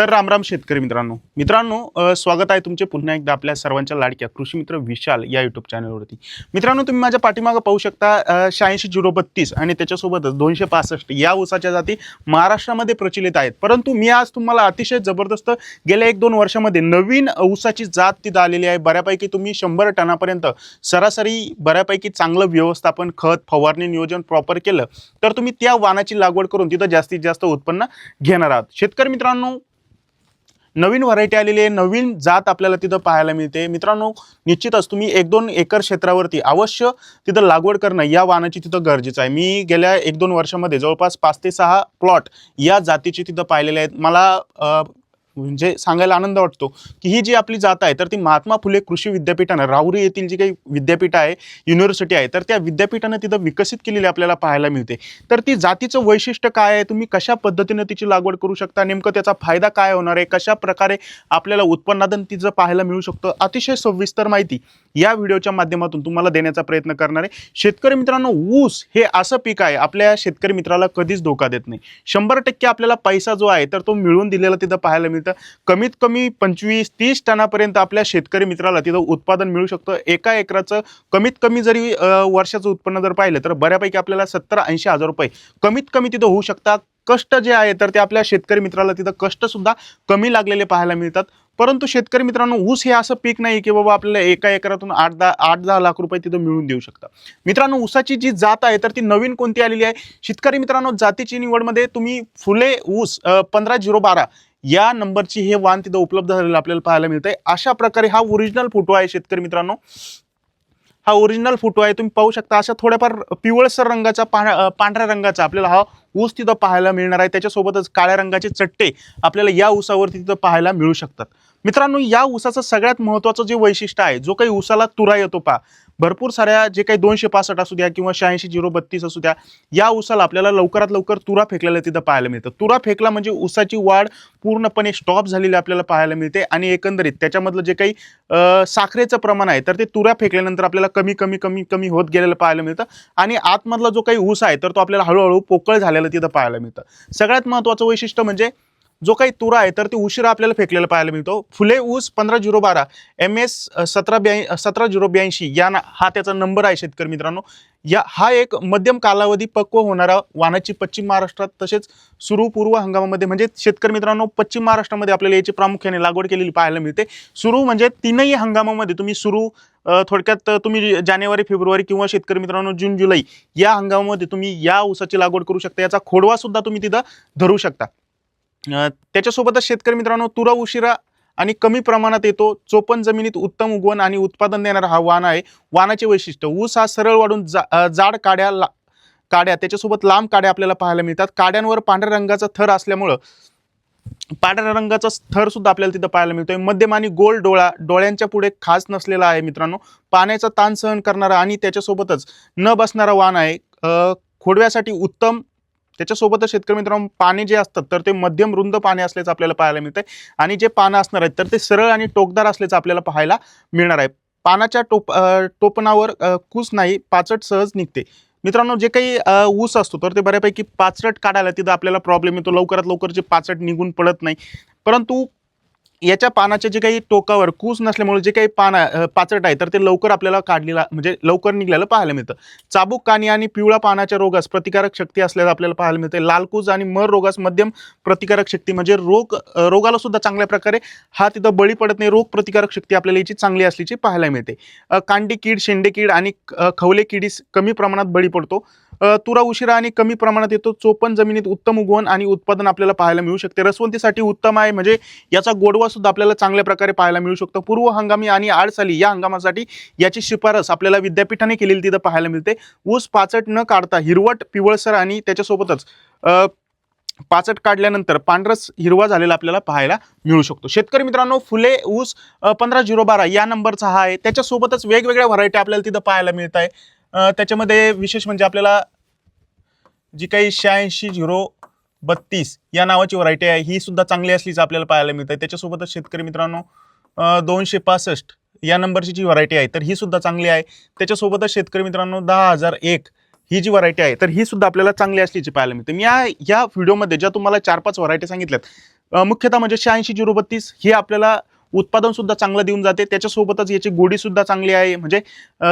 तर रामराम शेतकरी मित्रांनो. मित्रांनो स्वागत आहे तुमचे पुन्हा एकदा आपल्या सर्वांच्या लाडक्या कृषी मित्र विशाल या युट्यूब चॅनलवरती मित्रांनो तुम्ही माझ्या पाठीमागं पाहू शकता शहाऐंशी झिरो बत्तीस आणि त्याच्यासोबतच दोनशे पासष्ट या ऊसाच्या जाती महाराष्ट्रामध्ये प्रचलित आहेत. परंतु मी आज तुम्हाला अतिशय जबरदस्त गेल्या एक दोन वर्षामध्ये नवीन ऊसाची जात तिथं आलेली आहे. बऱ्यापैकी तुम्ही शंभर टनापर्यंत सरासरी बऱ्यापैकी चांगलं व्यवस्थापन खत फवारणी नियोजन प्रॉपर केलं तर तुम्ही त्या वाणाची लागवड करून तिथं जास्तीत जास्त उत्पन्न घेणार आहात. शेतकरी मित्रांनो नवीन व्हरायटी आलेली आहे नवीन जात आपल्याला तिथं पाहायला मिळते. मित्रांनो निश्चितच तुम्ही एक दोन एकर क्षेत्रावरती अवश्य तिथं लागवड करणं या वाहनाची तिथं गरजेचं आहे. मी गेल्या एक दोन वर्षामध्ये जवळपास पाच ते सहा प्लॉट या जातीची तिथं पाहिलेले आहेत. मला म्हणजे सांगायला आनंद वाटतो की ही जी आपली जात आहे तर ती महात्मा फुले कृषी विद्यापीठानं राहुरी येथील जी काही विद्यापीठ आहे युनिव्हर्सिटी आहे तर त्या विद्यापीठानं तिथं विकसित केलेली आपल्याला पाहायला मिळते. तर ती जातीचं वैशिष्ट्य काय आहे? तुम्ही कशा पद्धतीनं तिची लागवड करू शकता? नेमकं त्याचा फायदा काय होणार आहे? कशा प्रकारे आपल्याला उत्पन्नादन तिचं पाहायला मिळू शकतं? अतिशय सविस्तर माहिती या व्हिडिओच्या माध्यमातून तुम्हाला देण्याचा प्रयत्न करणार आहे. शेतकरी मित्रांनो ऊस हे असं पीक आहे आपल्या शेतकरी मित्राला कधीच धोका देत नाही. शंभर टक्के आपल्याला पैसा जो आहे तर तो मिळवून दिलेला तिथं पाहायला मिळतो. कमीत कमी पंचवीस तीस टनापर्यंत आपल्या शेतकरी मित्राला तिथं उत्पादन मिळू शकतं. एका एकराचं कमीत कमी जरी वर्षाचं उत्पन्न जर पाहिलं तर बऱ्यापैकी आपल्याला सत्तर ऐंशी हजार रुपये कमीत कमी तिथं होऊ शकतात. कष्ट जे आहे तर ते आपल्या शेतकरी मित्राला तिथं कष्टसुद्धा कमी लागलेले पाहायला मिळतात. परंतु शेतकरी मित्रांनो ऊस हे असं पीक नाही की बाबा आपल्याला एका एकरातून आठ दहा आठ दहा लाख रुपये तिथं मिळून देऊ शकतात मित्रांनो ऊसाची जी जात आहे तर ती नवीन कोणती आलेली आहे? शेतकरी मित्रांनो जातीची निवडमध्ये तुम्ही फुले ऊस पंधरा झिरो बारा या नंबरची हे वाण तिथं उपलब्ध झालेलं आपल्याला पाहायला मिळतंय. अशा प्रकारे हा ओरिजिनल फोटो आहे शेतकरी मित्रांनो. हा ओरिजिनल फोटो आहे. तुम्ही पाहू शकता अशा थोड्याफार पिवळसर रंगाचा पांढ- पांढऱ्या रंगाचा आपल्याला हा ऊस तिथं पाहायला मिळणार आहे. त्याच्यासोबतच काळ्या रंगाचे चट्टे आपल्याला या ऊसावरती तिथं पाहायला मिळू शकतात. मित्रांनो या ऊसाचं सगळ्यात महत्त्वाचं जे वैशिष्ट्य आहे जो काही ऊसाला तुरा येतो पा भरपूर साऱ्या जे काही दोनशे पासष्ट असू द्या किंवा शहाऐंशी झिरो बत्तीस असू द्या या ऊसाला आपल्याला लवकरात लवकर तुरा फेकलेला तिथं पाहायला मिळतं. तुरा फेकला म्हणजे ऊसाची वाढ पूर्णपणे स्टॉप झालेली आपल्याला पाहायला मिळते आणि एकंदरीत त्याच्यामधलं जे काही साखरेचं प्रमाण आहे तर ते तुरा फेकल्यानंतर आपल्याला कमी कमी कमी कमी होत गेलेलं पाहायला मिळतं. आणि आतमधला जो काही ऊस आहे तर तो आपल्याला हळूहळू पोकळ झालेला तिथं पाहायला मिळतं. सगळ्यात महत्त्वाचं वैशिष्ट्य म्हणजे जो काही तुरा आहे तर ते उशिरा आपल्याला फेकलेला पाहायला मिळतो. फुले ऊस पंधरा झिरो बारा एम एस सतरा ब्याऐं सतरा झिरो ब्याऐंशी या ना हा त्याचा नंबर आहे शेतकरी मित्रांनो. या हा एक मध्यम कालावधी पक्व होणारा वानाची पश्चिम महाराष्ट्रात तसेच सुरू पूर्व हंगामामध्ये म्हणजे शेतकरी मित्रांनो पश्चिम महाराष्ट्रामध्ये आपल्याला याची प्रामुख्याने लागवड केलेली पाहायला मिळते. सुरू म्हणजे तीनही हंगामामध्ये तुम्ही सुरू थोडक्यात तुम्ही जानेवारी फेब्रुवारी किंवा शेतकरी मित्रांनो जून जुलै या हंगामामध्ये तुम्ही या ऊसाची लागवड करू शकता. याचा खोडवा सुद्धा तुम्ही तिथं धरू शकता. त्याच्यासोबतच शेतकरी मित्रांनो तुरा उशिरा आणि कमी प्रमाणात येतो. चोपन जमिनीत उत्तम उगवण आणि उत्पादन देणारा हा वाण आहे. वानाचे वैशिष्ट्य ऊस हा सरळ वाढून जा जाड काड्या ला काड्या त्याच्यासोबत लांब काड्या आपल्याला पाहायला मिळतात. काड्यांवर पांढऱ्या रंगाचा थर असल्यामुळं पांढऱ्या रंगाचा थर सुद्धा आपल्याला तिथं पाहायला मिळतोय. मध्यम आणि गोल डोळा डोळ्यांच्या पुढे खास नसलेला आहे मित्रांनो. पाण्याचा ताण सहन करणारा आणि त्याच्यासोबतच न बसणारा वाण आहे. खोडव्यासाठी उत्तम त्याच्यासोबतच शेतकरी मित्रांनो पाने जे असतात तर ते मध्यम रुंद पाने असल्याचं आपल्याला पाहायला मिळतंय. आणि जे पानं असणार आहेत तर ते सरळ आणि टोकदार असल्याचं आपल्याला पाहायला मिळणार आहे. पानाच्या टोप टोपणावर कूस नाही पाचट सहज निघते. मित्रांनो जे काही ऊस असतो तर ते बऱ्यापैकी पाचट काढायला तिथं आपल्याला प्रॉब्लेम येतो. लवकरात लवकर जे पाचट निघून पडत नाही. परंतु याच्या पानाच्या जे काही टोकावर कूस नसल्यामुळे जे काही पानं पाचट आहे तर ते लवकर आपल्याला काढलेला म्हणजे लवकर निघाल्याला पाहायला मिळतं. चाबूक कानी आणि पिवळा पानाच्या रोगास प्रतिकारक शक्ती असल्याचं आपल्याला पाहायला मिळते. लालकूज आणि मर रोगास मध्यम प्रतिकारक शक्ती म्हणजे रोग रोगाला सुद्धा चांगल्या प्रकारे हा तिथं बळी पडत नाही रोग प्रतिकारक शक्ती आपल्याला याची चांगली असल्याची पाहायला मिळते. कांडी कीड शेंडे कीड आणि खवले किडीस कमी प्रमाणात बळी पडतो. तुरा उशिरा आणि कमी प्रमाणात येतो. चोपन जमिनीत उत्तम उगवण आणि उत्पादन आपल्याला पाहायला मिळू शकते. रसवंतीसाठी उत्तम आहे म्हणजे याचा गोडवा सुद्धा आपल्याला चांगल्या प्रकारे पाहायला मिळू शकतो. पूर्व हंगामी आणि आडसाली या हंगामासाठी याची शिफारस आपल्याला विद्यापीठाने केलेली तिथं पाहायला मिळते. ऊस पाचट न काढता हिरवट पिवळसर आणि त्याच्यासोबतच पाचट काढल्यानंतर पांढरस हिरवा झालेला आपल्याला पाहायला मिळू शकतो. शेतकरी मित्रांनो फुले ऊस पंधरा झिरो बारा या नंबरचा हा आहे. त्याच्यासोबतच वेगवेगळ्या व्हरायटी आपल्याला तिथं पाहायला मिळत आहे. त्याच्यामध्ये विशेष म्हणजे आपल्याला जी काही शहाऐंशी झिरो बत्तीस या नावाची व्हरायटी आहे ही सुद्धा चांगली असलीच आपल्याला पाहायला मिळते. आहे त्याच्यासोबतच शेतकरी मित्रांनो दोनशे पासष्ट या नंबरची जी व्हरायटी आहे तर ही सुद्धा चांगली आहे. त्याच्यासोबतच शेतकरी मित्रांनो दहा हजार एक ही जी व्हरायटी आहे तर ही सुद्धा आपल्याला चांगली असल्याची पाहायला मिळते. मी या या व्हिडिओमध्ये ज्या तुम्हाला चार पाच व्हरायटी सांगितल्यात मुख्यतः म्हणजे शहाऐंशी झिरो बत्तीस ही आपल्याला उत्पादन सुद्धा चांगलं देऊन जाते. त्याच्यासोबतच याची गोडी सुद्धा चांगली आहे. म्हणजे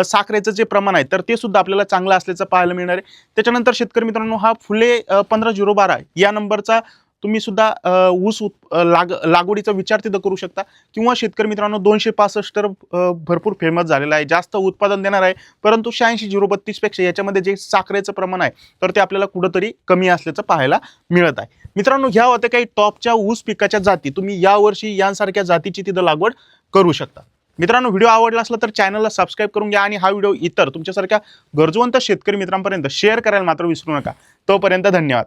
साखरेचं जे प्रमाण आहे तर ते सुद्धा आपल्याला चांगलं असल्याचं पाहायला मिळणार आहे. त्याच्यानंतर शेतकरी मित्रांनो हा फुले पंधरा झिरो बारा या नंबरचा तुम्ही सुद्धा ऊस उत- लाग लागवडीचा विचार तिथं करू शकता. किंवा शेतकरी मित्रांनो दोनशे पासष्ट तर भरपूर फेमस झालेला आहे. जास्त उत्पादन देणार आहे परंतु शहाऐंशी झिरो बत्तीसपेक्षा याच्यामध्ये जे साखरेचं प्रमाण आहे तर ते आपल्याला कुठंतरी कमी असल्याचं पाहायला मिळत आहे. मित्रांनो ह्या होत्या काही टॉपच्या ऊस पिकाच्या जाती. तुम्ही यावर्षी यांसारख्या जातीची तिथं लागवड करू शकता. मित्रांनो व्हिडिओ आवडला असला तर चॅनलला सबस्क्राईब करून घ्या आणि हा व्हिडिओ इतर तुमच्यासारख्या गरजवंत शेतकरी मित्रांपर्यंत शेअर करायला मात्र विसरू नका. तोपर्यंत धन्यवाद.